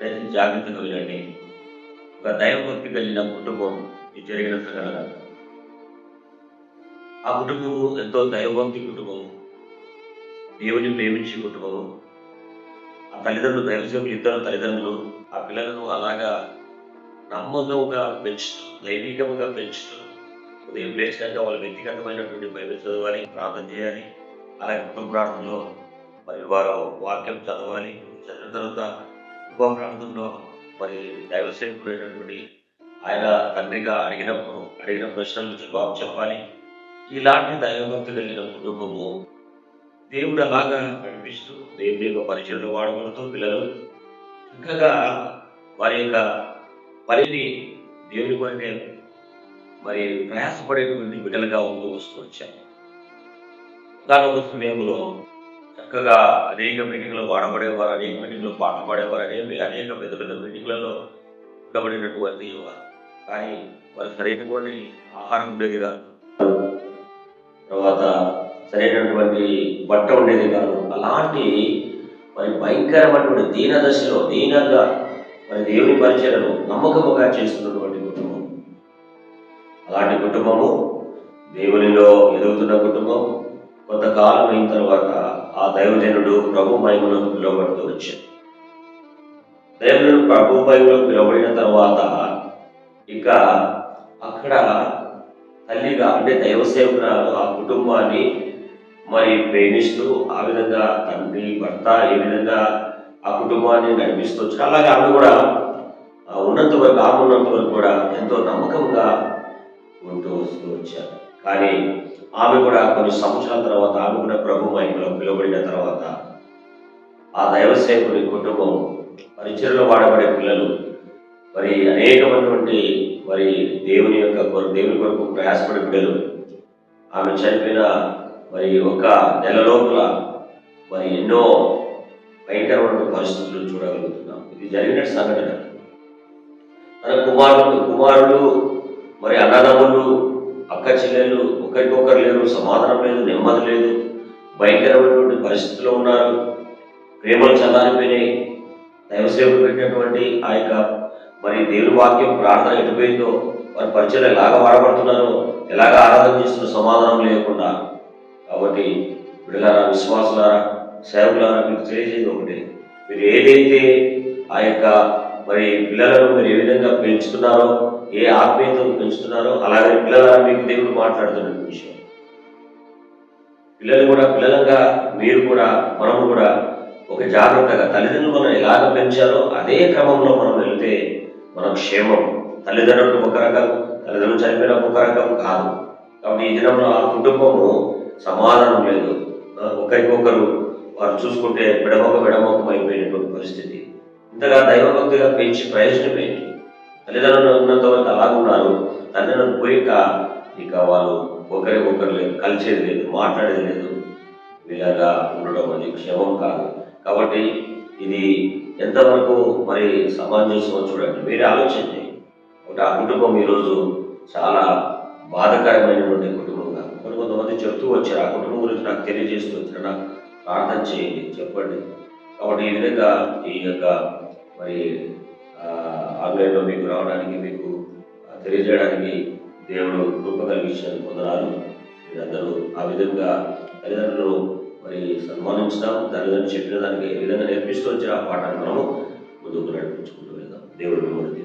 దయచేసి జాగ్రత్తగా వినండి. ఒక దైవభక్తి కలిగిన కుటుంబం ఇది జరిగిన సంఘటన ఆ కుటుంబం ఎంతో దైవభక్తి కుటుంబం దేవుని ప్రేమించే కుటుంబం ఆ తల్లిదండ్రులు దైవసేపు ఇద్దరు తల్లిదండ్రులు ఆ పిల్లలను అలాగా నమ్మకంగా పెంచుతూ దైవికంగా పెంచుతూ ఉదయం లేచినాక వాళ్ళ వ్యక్తిగతమైనటువంటి బైబిల్ చదవాలి ప్రార్థన చేయాలి. అలాగే కుటుంబ ప్రార్థనలో మరి వారు వాక్యం చదవాలి. చదివిన తర్వాత కుటుంబ ప్రాంతంలో మరి దైవ సేవకుడైనటువంటి ఆయన తండ్రిగా అడిగినప్పుడు అడిగిన ప్రశ్నలు జవాబు చెప్పాలి. ఇలాంటి దైవభక్తి కలిగిన కుటుంబము దేవుడు అలాగా నడిపిస్తూ దేవుడి యొక్క పరిచయంలో వాడబడుతూ పిల్లలు చక్కగా వారి యొక్క పనిని దేవుడి కొరకే మరి ప్రయాసపడేటువంటి బిడ్డలుగా ఉంటూ వస్తూ వచ్చాయి దాని సమయంలో చక్కగా అనేక మీటింగ్లో వాడబడేవారు అనేక మీటింగ్లో పాట పాడేవారు అనేక అనేక పెద్ద పెద్ద మీటింగ్లలో ఉండబడినటువంటి వారు. కానీ వారు సరైనటువంటి ఆహారం ఉండేది కాదు తర్వాత సరైనటువంటి బట్ట ఉండేది కాదు అలాంటి మరి భయంకరమైనటువంటి దీన దశలో దీనంగా మరి దేవుని పరిచయను నమ్మకముగా చేస్తున్నటువంటి కుటుంబం. అలాంటి కుటుంబము దేవునిలో ఎదుగుతున్న కుటుంబం. కొంతకాలం అయిన తర్వాత ఆ దైవజనుడు ప్రభు మహిమలో పిలువబడుతూ వచ్చాడు. దైవజనుడు ప్రభు మహిమలో పిలువబడిన తర్వాత ఇక అక్కడ తల్లిగా అంటే దైవ సేవకురాలు ఆ కుటుంబాన్ని మరి ప్రేమిస్తూ ఆ విధంగా తండ్రి భర్త ఏ విధంగా ఆ కుటుంబాన్ని నడిపిస్తూ వచ్చారు అలాగే ఆమె కూడా ఉన్నంత వరకు ఆమె ఉన్నంత వరకు కూడా ఎంతో నమ్మకంగా ఉంటూ వస్తూ వచ్చారు. కానీ ఆమె కూడా కొన్ని సంవత్సరాల తర్వాత ఆమె కూడా ప్రభు మహిమలో పిలువబడిన తర్వాత ఆ దైవసేవకుడి కుటుంబం పరిచయలో వాడబడే పిల్లలు మరి అనేకమైనటువంటి మరి దేవుని యొక్క కొర- దేవుని కొరకు ప్రయాసపడే బిడ్డలు. ఆమె చనిపోయిన మరి ఒక నెల లోపల మరి ఎన్నో భయంకరమైన పరిస్థితులు చూడగలుగుతున్నాం. ఇది జరిగిన సంఘటన. తన కుమారుడు కుమారుడు మరి అన్నదమ్ములు అక్క చెల్లెలు ఒకరికొకరు లేరు సమాధానం లేదు నెమ్మది లేదు. భయంకరమైనటువంటి పరిస్థితుల్లో ఉన్నారు. ప్రేమలు చల్లారిపోయినాయి దైవసేవకు పెట్టినటువంటి ఆ యొక్క మరి దేవుని వాక్యం ప్రార్థన ఎటుపోయిందో వారి పరిచయం ఎలాగ వాడబడుతున్నారో ఎలాగ ఆరాధన చేస్తున్న సమాధానం లేకుండా. కాబట్టి విడలారా విశ్వాసులారా సేవకులారా మీకు తెలియజేది ఒకటి. మీరు ఏదైతే ఆ యొక్క మరి పిల్లలను మీరు ఏ విధంగా పెంచుతున్నారో ఏ ఆత్మీయతను పెంచుతున్నారో అలాగే పిల్లల మీకు దేవుడు మాట్లాడుతున్న విషయం. పిల్లలు కూడా పిల్లలంగా మీరు కూడా మనము కూడా ఒక జాగ్రత్తగా తల్లిదండ్రులు మనం ఎలాగ పెంచాలో అదే క్రమంలో మనం వెళితే మన క్షేమం తల్లిదండ్రులు ఒక రకం తల్లిదండ్రులు చనిపోయిన ఒక రకం కాదు. కాబట్టి ఈ దినంలో ఆ కుటుంబము సమాధానం లేదు. ఒకరికొకరు వారు చూసుకుంటే విడమొక విడమొకం అయిపోయినటువంటి పరిస్థితి. ఇంతగా దైవభక్తిగా పెంచి ప్రయోజనం ఏంటి? తల్లిదండ్రులు ఉన్నంత వరకు అలాగున్నారు తల్లిదండ్రులు పోయాక ఇక వాళ్ళు ఒకరి ఒకరు లేదు కలిసేది లేదు మాట్లాడేది లేదు. ఇలాగా ఉండడం అది క్షేమం కాదు. కాబట్టి ఇది ఎంతవరకు మరి సమంజసమో చూడండి. మీరే ఆలోచించండి. ఒకటి ఆ కుటుంబం ఈరోజు చాలా బాధకరమైనటువంటి కుటుంబంగా కొన్ని కొంతమంది చెప్తూ వచ్చారు. ఆ కుటుంబం గురించి నాకు తెలియజేస్తూ వచ్చారు. నాకు ప్రార్థన చేయండి చెప్పండి. కాబట్టి ఈ విధంగా ఈ యొక్క మరి ఆన్లైన్లో మీకు రావడానికి మీకు తెలియజేయడానికి దేవుడు కృప కలిగించారు పొందరాలు మీరందరూ ఆ విధంగా తల్లిదండ్రులు మరి సన్మానించడం తల్లిదండ్రులు చెప్పిన దానికి ఏ విధంగా నేర్పిస్తూ వచ్చిన ఆ పాఠాన్ని మనము ముందుకు నడిపించుకుంటూ వెళ్దాం. దేవుడు మిమ్మల్ని